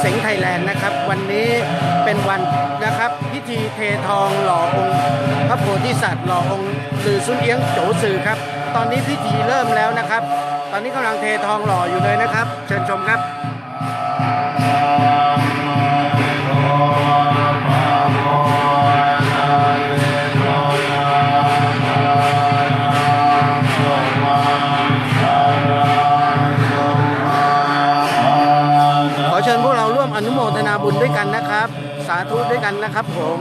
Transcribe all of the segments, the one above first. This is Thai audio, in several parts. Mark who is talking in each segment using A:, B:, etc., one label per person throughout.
A: เสงไทยแลนด์นะครับ วันนี้เป็นวันนะครับ พิธีเททองหล่อองค์พระโพธิสัตว์หล่อองค์สือซุนเอียงโจสือครับ ตอนนี้พิธีเริ่มแล้วนะครับ ตอนนี้กำลังเททองหล่ออยู่เลยนะครับ เชิญชมครับ ด้วยกันนะครับ สาธุด้วยกันนะครับผม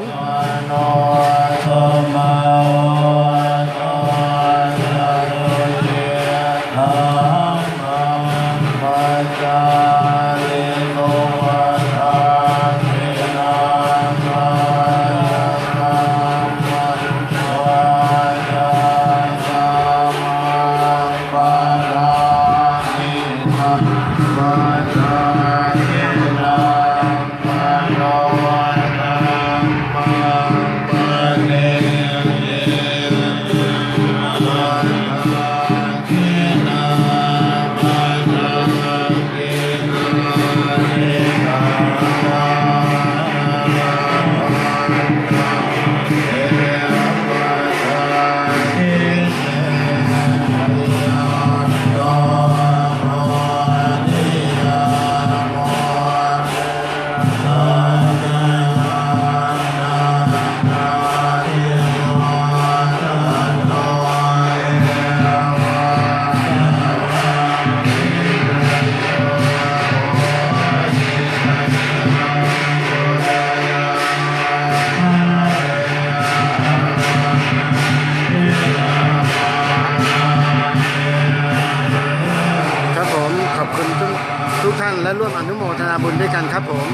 A: ทุกท่านและร่วมอนุโมทนาบุญด้วยกันครับผม